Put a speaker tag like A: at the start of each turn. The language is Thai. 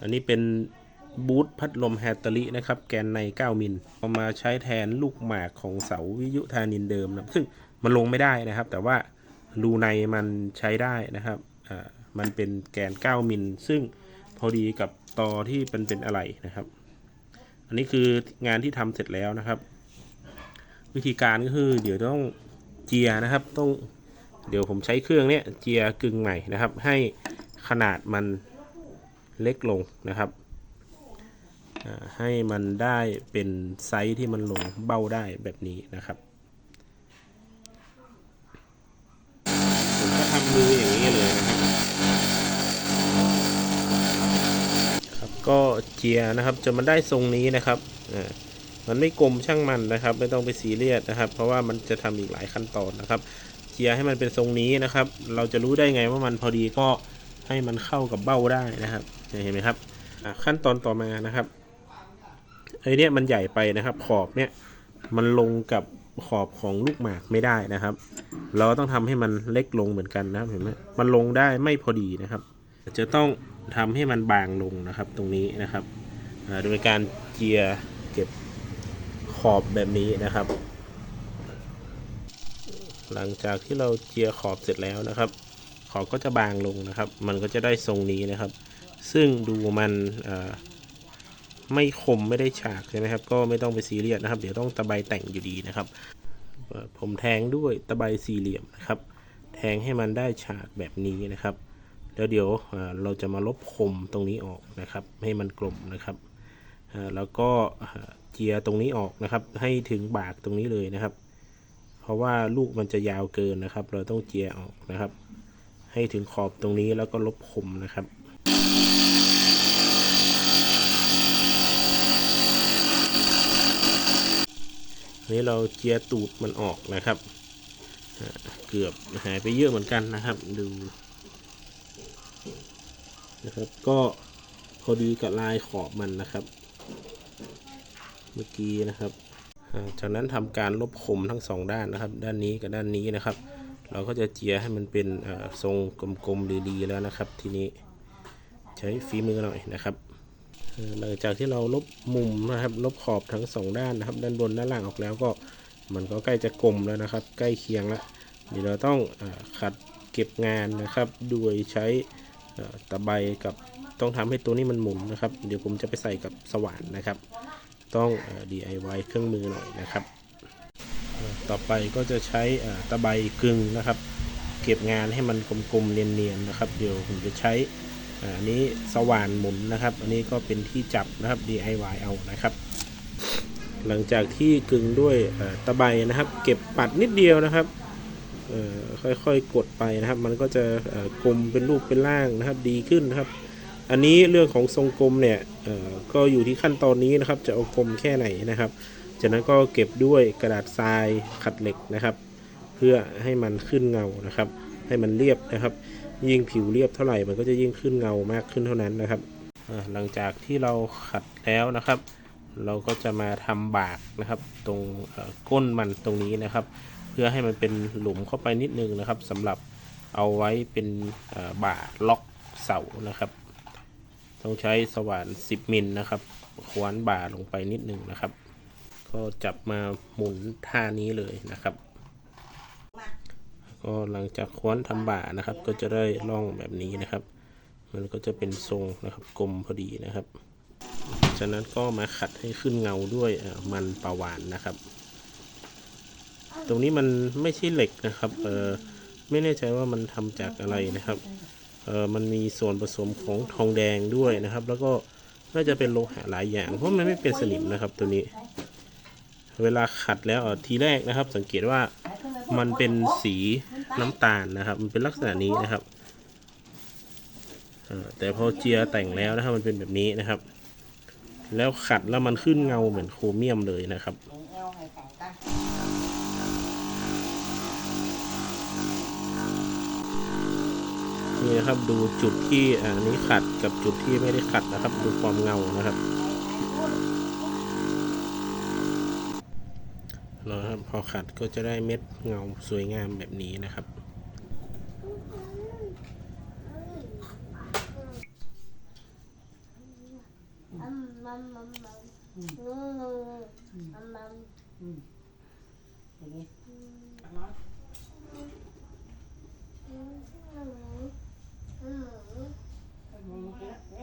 A: อันนี้เป็นบูทพัดลมแฮตเตอรินะครับ แกนใน 9 มิลเอามาใช้แทนลูกหมากของเสาวิทยุธานินเดิมนะซึ่งมันลงไม่ได้นะครับ แต่ว่ารูในมันใช้ได้นะครับอ่ามันเป็นแกน 9 มิลซึ่งพอดีกับตอที่เป็นเป็นอะไรนะครับ อันนี้คืองานที่ทำเสร็จแล้วนะครับ วิธีการก็คือ เดี๋ยวต้องเจียนะครับ ต้องเดี๋ยวผมใช้เครื่องเนี้ยเจียกึ่งใหม่นะครับ ให้ขนาดมัน เล็กลงนะครับ ให้มันได้เป็นไซส์ที่มันลงเบ้าได้แบบนี้นะครับผมก็ทำมืออย่างนี้เลยนะครับครับ ก็เจียนะครับจนมันได้ทรงนี้นะครับอ่ามันไม่กลมช่างมันนะครับ ไม่ต้องไปซีเรียสนะครับ เพราะว่ามันจะทำอีกหลายขั้นตอนนะครับเจียให้มันเป็นทรงนี้นะครับ เราจะรู้ได้ไงว่ามันพอดีก็ ให้มันเข้ากับเบ้าได้นะครับเห็นไหมครับขั้นตอนต่อมานะครับไอเนี้ยมันใหญ่ไปนะครับ ขอบเนี่ยมันลงกับขอบของลูกหมากไม่ได้นะครับ เราต้องทำให้มันเล็กลงเหมือนกันนะครับเห็นไหมมันลงได้ไม่พอดีนะครับ จะต้องทำให้มันบางลงนะครับตรงนี้นะครับโดยการเจียร์เก็บขอบแบบนี้นะครับ หลังจากที่เราเจียร์ขอบเสร็จแล้วนะครับ ขอบก็จะบางลงนะครับ มันก็จะได้ทรงนี้นะครับ ซึ่งดูมันไม่คมไม่ได้ฉากใช่ไหมครับ ก็ไม่ต้องไปซีเรียสนะครับ เดี๋ยวต้องตะไบแต่งอยู่ดีนะครับ ผมแทงด้วยตะไบสี่เหลี่ยมนะครับ แทงให้มันได้ฉากแบบนี้นะครับ แล้วเดี๋ยวเราจะมาลบคมตรงนี้ออกนะครับ ให้มันกลมนะครับแล้วก็เจียตรงนี้ออกนะครับ ให้ถึงบากตรงนี้เลยนะครับ เพราะว่าลูกมันจะยาวเกินนะครับ เราต้องเจียออกนะครับ ให้ถึงขอบตรงนี้แล้วก็ลบคมนะครับนี้เราเจียตูดมันออกนะครับ เกือบหายไปเยอะเหมือนกันนะครับดูนะครับ ก็พอดีกับลายขอบมันนะครับ เมื่อกี้นะครับ จากนั้นทำการลบคมทั้งสองด้านนะครับ ด้านนี้กับด้านนี้นะครับ เราก็จะเจียให้มันเป็นทรงกลมๆดีๆแล้วนะครับ ทีนี้ใช้ฝีมือหน่อยนะครับหลังจากที่เราลบมุมนะครับ ลบขอบทั้งสองด้านนะครับ ด้านบนด้านล่างออกแล้วก็มันก็ใกล้จะกลมแล้วนะครับ ใกล้เคียงแล้วเดี๋ยวเราต้องอขัดเก็บงานนะครับ โดยใช้ตะไบกับต้องทำให้ตัวนี้มันหมุนนะครับ เดี๋ยวผมจะไปใส่กับสว่านนะครับ ต้องเอ่อ DIY เครื่องมือหน่อยนะครับ ต่อไปก็จะใช้ตะไบกึ่งนะครับ เก็บงานให้มันกลมๆเนียนๆนะครับ เดี๋ยวผมจะใช้อันนี้สว่านหมุนนะครับ อันนี้ก็เป็นที่จับนะครับ DIY เอานะครับ หลังจากที่กึ่งด้วยตะไบนะครับ เก็บปัดนิดเดียวนะครับค่อยๆกดไปนะครับ มันก็จะกลมเป็นรูปเป็นร่างนะครับดีขึ้นนะครับ อันนี้เรื่องของทรงกลมเนี่ยก็อยู่ที่ขั้นตอนนี้นะครับ จะเอากลมแค่ไหนนะครับ จากนั้นก็เก็บด้วยกระดาษทรายขัดเหล็กนะครับ เพื่อให้มันขึ้นเงานะครับ ให้มันเรียบนะครับ ยิ่งผิวเรียบเท่าไหร่มันก็จะยิ่งขึ้นเงามากขึ้นเท่านั้นนะครับหลังจากที่เราขัดแล้วนะครับ เราก็จะมาทำบากนะครับ ตรงเอ่อก้นมันตรงนี้นะครับ เพื่อให้มันเป็นหลุมเข้าไปนิดนึงนะครับสำหรับเอาไว้เป็นบ่าล็อกเสานะครับ ต้องใช้สว่าน 10 มิลนะครับคว้านบ่าลงไปนิดนึงนะครับ ก็จับมาหมุนท่านี้เลยนะครับ ก็หลังจากคว้านทำบ่านะครับ ก็จะได้ร่องแบบนี้นะครับ มันก็จะเป็นทรงนะครับกลมพอดีนะครับ จากนั้นก็มาขัดให้ขึ้นเงาด้วยมันปลาวานนะครับ ตรงนี้มันไม่ใช่เหล็กนะครับเออไม่แน่ใจว่ามันทำจากอะไรนะครับเออมันมีส่วนผสมของทองแดงด้วยนะครับ แล้วก็น่าจะเป็นโลหะหลายอย่าง เพราะมันไม่เป็นสนิมนะครับตัวนี้ เวลาขัดแล้วทีแรกนะครับ สังเกตว่ามันเป็นสีน้ำตาลนะครับ มันเป็นลักษณะนี้นะครับแต่พอเจียแต่งแล้วนะครับ มันเป็นแบบนี้นะครับ แล้วขัดแล้วมันขึ้นเงาเหมือนโครเมียมเลยนะครับนี่นะครับดูจุดที่อ่านี้ขัดกับจุดที่ไม่ได้ขัดนะครับ ดูความเงานะครับ นะครัพอขัดก็จะได้เม็ดเงาสวยงามแบบนี้นะครับ
B: Mm-hmm.